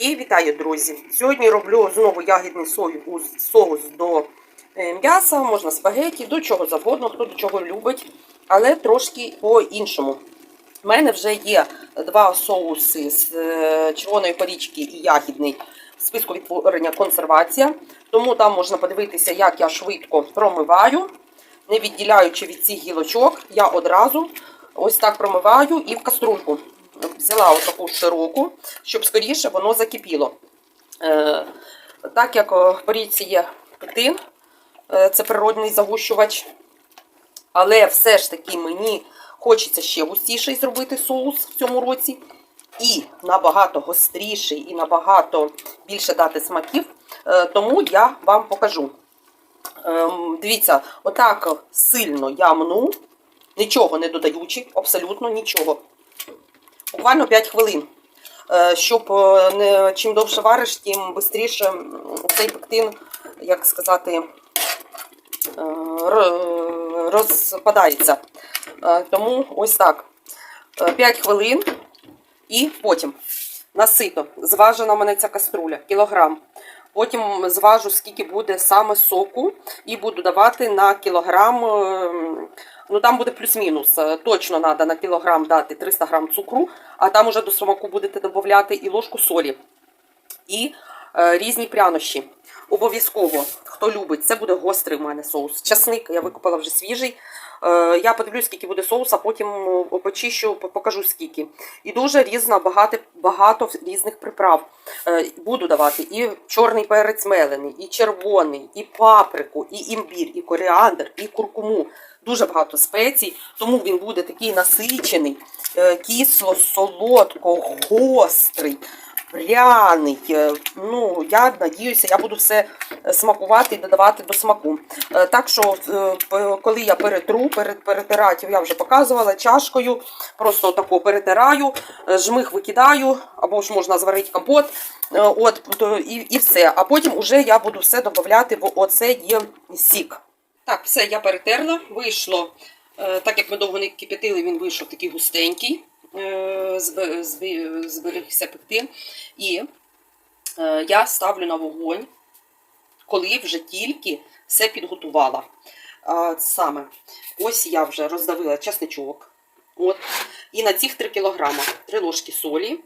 І вітаю, друзі! Сьогодні роблю знову ягідний соус, до е, м'яса, можна спагеті, до чого завгодно, хто до чого любить, але трошки по-іншому. У мене вже є два соуси з е, червоної порічки і ягідний в списку відтворення консервація. Тому там можна подивитися, як я швидко промиваю, не відділяючи від цих гілочок, я одразу ось так промиваю і в каструльку. Взяла отаку широку, щоб скоріше воно закипіло. Е, так як в порічці є пектин, е, це природний загущувач. Але все ж таки мені хочеться ще густіший зробити соус в цьому році. І набагато гостріший, і набагато більше дати смаків. Е, Тому я вам покажу. Ем, Дивіться, отак сильно я мну, нічого не додаючи, абсолютно нічого. Буквально 5 хвилин. Е, Щоб е, не, чим довше вариш, тим швидше цей пектин, як сказати, е, розпадається. Тому ось так. 5 хвилин і потім насито. Зважена мене ця каструля, кілограм. Потім зважу, скільки буде саме соку, і буду давати на кілограм. Ну там буде плюс-мінус. Е, Точно треба на кілограм дати 300 грам цукру, а там уже до смаку будете додати і ложку солі, і е, різні прянощі. Обов'язково, хто любить, це буде гострий в мене соус. Часник я викупила вже свіжий. Е, Я подивлюсь, скільки буде соуса, потім е, почищу, покажу скільки. І дуже різно, багато, багато різних приправ. Е, Буду давати і чорний перець мелений, і червоний, і паприку, і імбір, і коріандр, і куркуму. Дуже багато спецій, тому він буде такий насичений, кисло, солодко, гострий пряний. Е, Ну, я надіюся, я буду все смакувати і додавати до смаку. Е, Так що, е, коли я перетру, перетирати, я вже показувала чашкою, просто тако перетираю, е, жмих викидаю, або ж можна зварити компот. Е, От, і, і все. А потім уже я буду все додавати в оцей сік. Так, все, я перетерла, вийшло. е, Так як ми довго не кипятили, він вийшов такий густенький е, зберігся пектин. І е, я ставлю на вогонь, коли вже тільки все підготувала. Саме ось я вже роздавила часничок. От. І на цих 3 кг 3 ложки солі,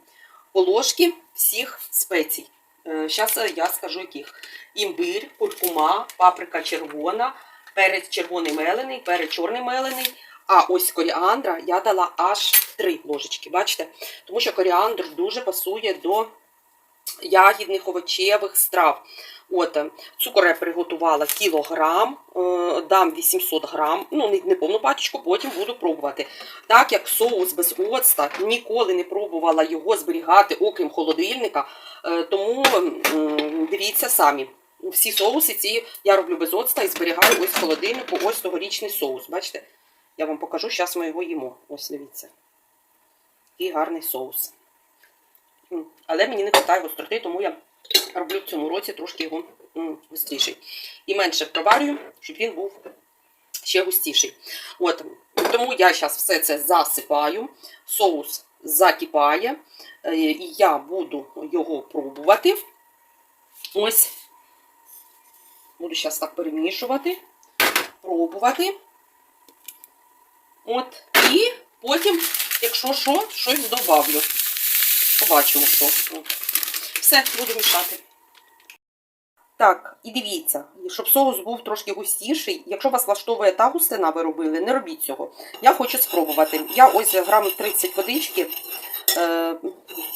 ложки всіх спецій. Зараз я скажу яких. Імбир, куркума, паприка червона, перець червоний мелений, перець чорний мелений. А ось коріандра я дала аж 3 ложечки, бачите? Тому що коріандр дуже пасує до ягідних овочевих страв. От, е, цукор я приготувала кілограм, е, дам 800 грам, ну не, повну пачечку, потім буду пробувати. Так як соус без оцта, ніколи не пробувала його зберігати, окрім холодильника, е, тому дивіться самі. Всі соуси ці я роблю без оцта і зберігаю ось в холодильнику, ось тогорічний соус. Бачите? Я вам покажу, зараз ми його їмо. Ось дивіться. Який гарний соус. Але мені не вистачає гостроти, тому я роблю в цьому році трошки його густіший. І менше проварюю, щоб він був ще густіший. От, тому я зараз все це засипаю, соус закипає, е, і я буду його пробувати. Ось, буду зараз так перемішувати, пробувати. От, і потім, якщо що, щось добавлю. Побачимо, що. Все, буду мішати. Так, і дивіться, щоб соус був трошки густіший. Якщо вас влаштовує та густина, ви робили, не робіть цього. Я хочу спробувати. Я ось грам 30 водички, е,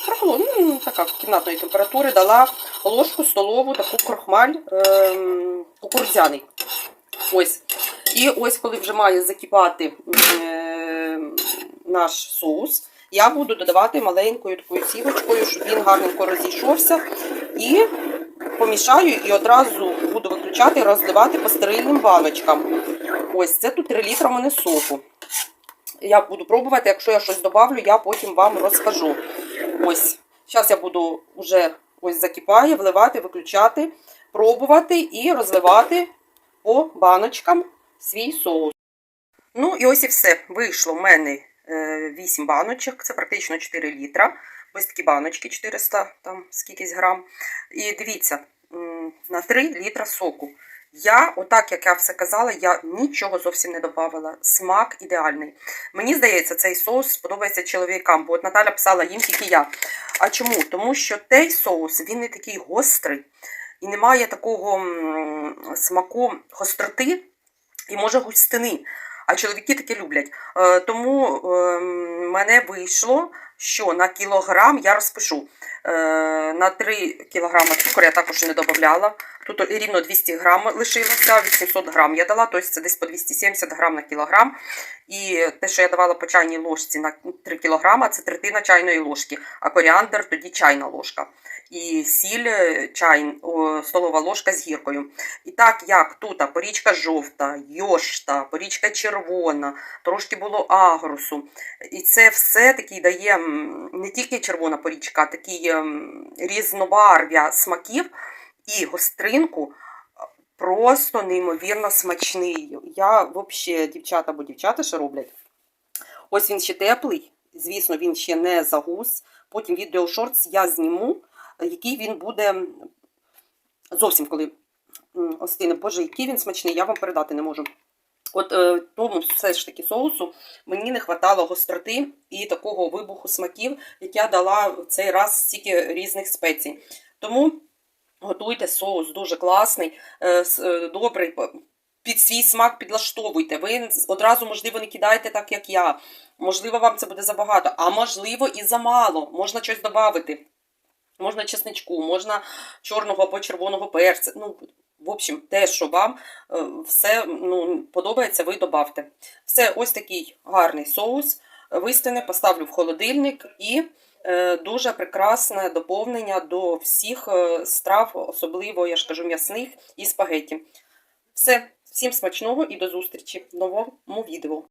крахмалу, ну, така кімнатної температури, дала ложку столову, таку крохмаль е, кукурудзяний. Ось. І ось, коли вже має закипати е, наш соус, я буду додавати маленькою такою сівочкою, щоб він гарненько розійшовся. І помішаю і одразу буду виключати розливати по стерильним баночкам. Ось це тут 3 літра мене соку. Я буду пробувати, якщо я щось добавлю, я потім вам розкажу. Ось, зараз я буду вже ось закипає, вливати, виключати, пробувати і розливати по баночкам свій соус. Ну і ось і все. Вийшло в мене 8 баночок, це практично 4 літра. Ось такі баночки 400 там скількись грам. І дивіться, на 3 літра соку. Я, отак як я все казала, я нічого зовсім не додавала. Смак ідеальний. Мені здається, цей соус сподобається чоловікам, бо от Наталя писала їм тільки я. А чому? Тому що той соус він не такий гострий і немає такого смаку гостроти і може густини. А чоловіки таке люблять. Е, тому е, мене вийшло, що на кілограм я розпишу. Е, на 3 кілограми цукру я також не додавала. Тут рівно 200 грам лишилося, 800 грам я дала, тобто це десь по 270 грам на кілограм. І те, що я давала по чайній ложці на 3 кілограма, це третина чайної ложки, а коріандр тоді чайна ложка. І сіль е, чай, столова ложка з гіркою. І так як тут порічка жовта, йошта, порічка червона, трошки було агрусу. І це все таки дає не тільки червона порічка, а такий ем, різнобарв'я смаків і гостринку просто неймовірно смачний. Я взагалі, дівчата, бо дівчата ще роблять. Ось він ще теплий, звісно, він ще не загус. Потім відео шортс я зніму, який він буде зовсім коли остине. Боже, який він смачний, я вам передати не можу. От е, тому все ж таки соусу мені не вистачало гостроти і такого вибуху смаків, як я дала в цей раз стільки різних спецій. Тому готуйте соус дуже класний, е, е, добрий. Під свій смак підлаштовуйте. Ви одразу, можливо, не кидаєте так, як я. Можливо, вам це буде забагато, а можливо, і замало. Можна щось додати. Можна чесничку, можна чорного або червоного перця. Ну, в общем, те, що вам е, все ну, подобається, ви додавте. Все, ось такий гарний соус. Вистане, поставлю в холодильник і дуже прекрасне доповнення до всіх е, страв, особливо, я ж кажу, м'ясних і спагеті. Все, всім смачного і до зустрічі в новому відео.